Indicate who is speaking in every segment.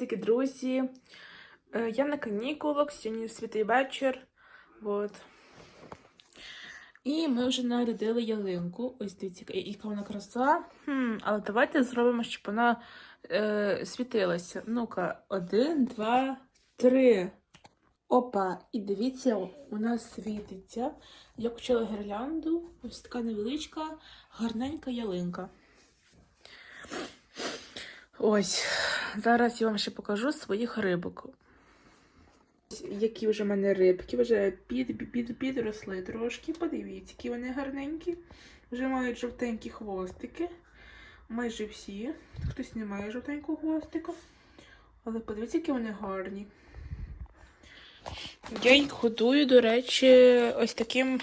Speaker 1: Привітики, друзі! Е, Я на канікулах, сьогодні святий вечір. Вот. І ми вже нарядили ялинку. Ось дивіться, яка- вона краса. Хм, але давайте зробимо, щоб вона е, світилася. Ну-ка, один, два, три. Опа! І дивіться, вона світиться. Я почала гірлянду. Ось така невеличка, гарненька ялинка. Ось, зараз я вам ще покажу своїх рибок. Які вже в мене рибки, вже під, під, під, підросли трошки. Подивіться, які вони гарненькі. Вже мають жовтенькі хвостики. Майже всі. Хтось не має жовтенького хвостика. Але подивіться, які вони гарні. Я їх годую, до речі, ось таким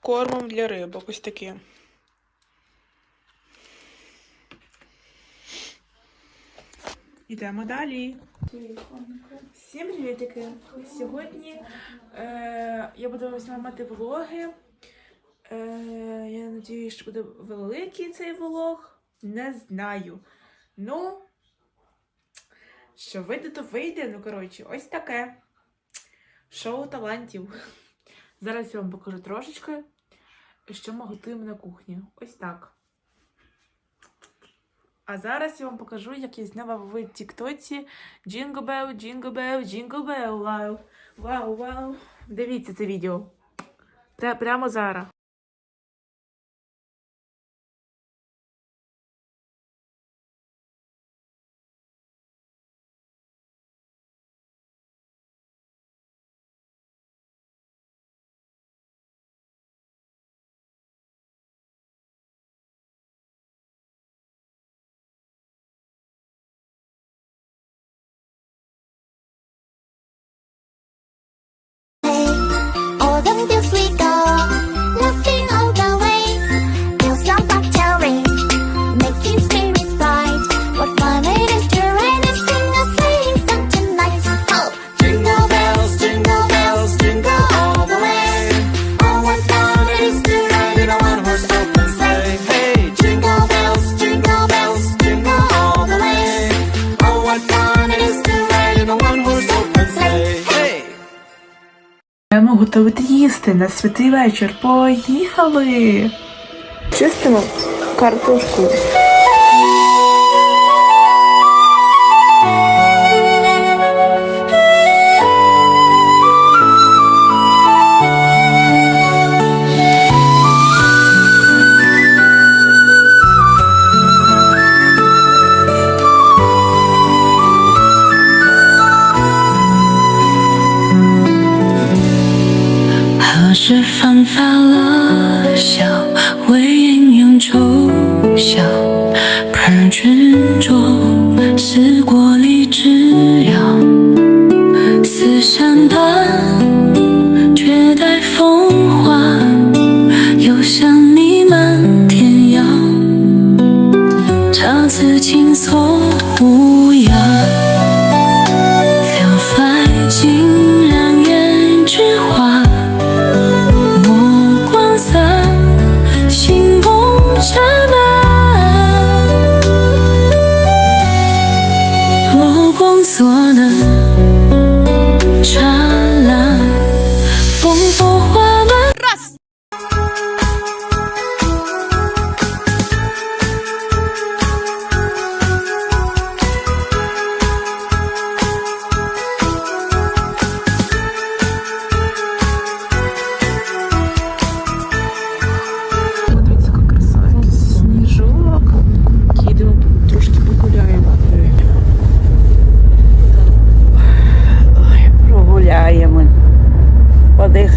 Speaker 1: кормом для рибок. Ось таким. Ідемо далі. Всім привітики! Сьогодні е, я буду знімати влоги. Е, я сподіваюся, що буде великий цей влог. Не знаю. Ну, що вийде, то вийде. Ну, коротше, ось таке. Шоу талантів. Зараз я вам покажу трошечки, що ми готуємо на кухні. Ось так. А зараз я вам покажу, як я зняла в Тіктоці Джингобел, Джингобел, Джингобел. Вау, вау, вау. Дивіться це відео. Прямо зараз. Будемо їсти на святий вечір. Поїхали! Чистимо картошку.
Speaker 2: “是犯法了笑，为
Speaker 1: 阴阳丑小，怕
Speaker 3: 执着。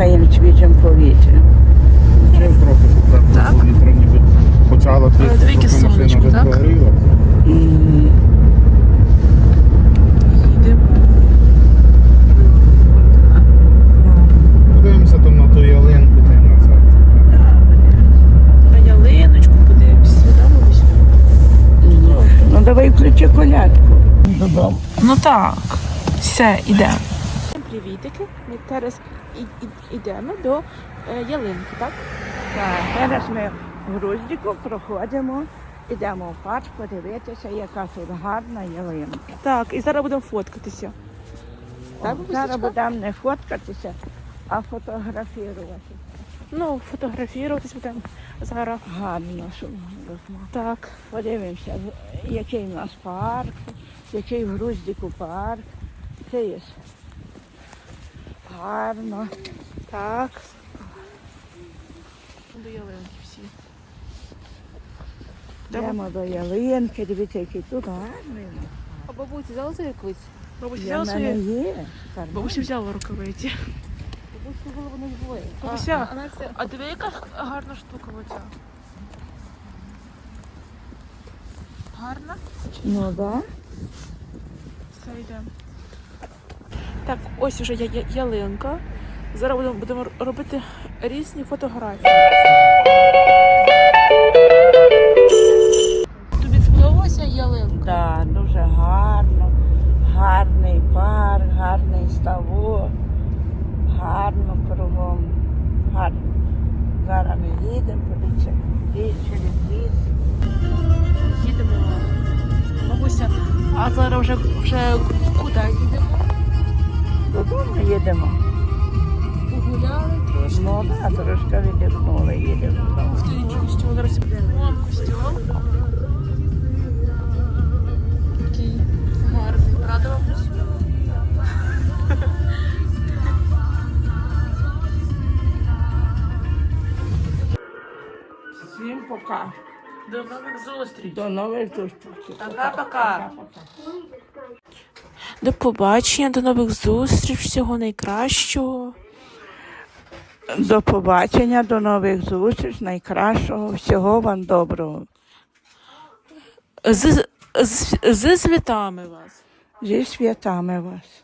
Speaker 3: Подихаємо свіжим повітрям.
Speaker 4: Вже трохи
Speaker 1: Так.
Speaker 4: вітром ніби почало
Speaker 1: Але
Speaker 4: трішки,
Speaker 1: двійки
Speaker 4: машина
Speaker 1: сонечко,
Speaker 4: вже
Speaker 1: так?
Speaker 4: прогріла.
Speaker 1: Їдемо.
Speaker 4: Подивимося там на ту ялинку та й на.
Speaker 1: На ялиночку подивимося. да, бабусь?
Speaker 3: Ну давай включи колядку.
Speaker 1: Ну так. Все, йдемо. Всім. Ми зараз йдемо до е, ялинки, так?
Speaker 3: Так, зараз ми в Груздіку проходимо Ідемо в парк подивитися, яка тут гарна ялинка.
Speaker 1: Так, і зараз будемо фоткатися. Так,
Speaker 3: Зараз будемо не фоткатися, а фотографувати.
Speaker 1: Ну, фотографуватись будемо зараз.
Speaker 3: Гарно, розмов.
Speaker 1: Так.
Speaker 3: Подивимося, який в нас парк, який в Груздіку парк. Це є гарно.
Speaker 1: Так. До ялинки всі.
Speaker 3: Йдемо до ялинки, дивіться, який тут гарний.
Speaker 5: А бабусі взяла за якусь?
Speaker 1: Бабуся взяла
Speaker 3: в є.
Speaker 1: Бабуся взяла рукавиці.
Speaker 5: Бабусі було вони двоє.
Speaker 1: Бабуся,
Speaker 5: А,
Speaker 1: диви, яка гарна штука оця. Гарна?
Speaker 3: Ну так. Да.
Speaker 1: Все йде. Так, ось вже я- ялинка. Зараз будемо, будемо робити різні фотографії. Тобі сподобалася ялинка?
Speaker 3: Да, дуже гарно, гарний парк, гарний ставок, гарно кругом, гарно. Зараз ми їдемо, подивіться, через ліс.
Speaker 1: Їдемо. Бабуся, а зараз вже, вже куди їдемо?
Speaker 3: Додому їдемо.
Speaker 1: Погуляли трошки.
Speaker 3: Ну так, трошки віддихнули, їдемо.
Speaker 1: Ух ти, нічого костюм. Зараз костюм. Такий гарний.
Speaker 3: Всім пока.
Speaker 1: До нових зустріч.
Speaker 3: До нових зустрічей.
Speaker 1: Пока-пока. До побачення, до нових зустріч, всього найкращого.
Speaker 3: До побачення, до нових зустріч, найкращого, всього вам доброго.
Speaker 1: З, з, з святами вас.
Speaker 3: Зі святами вас.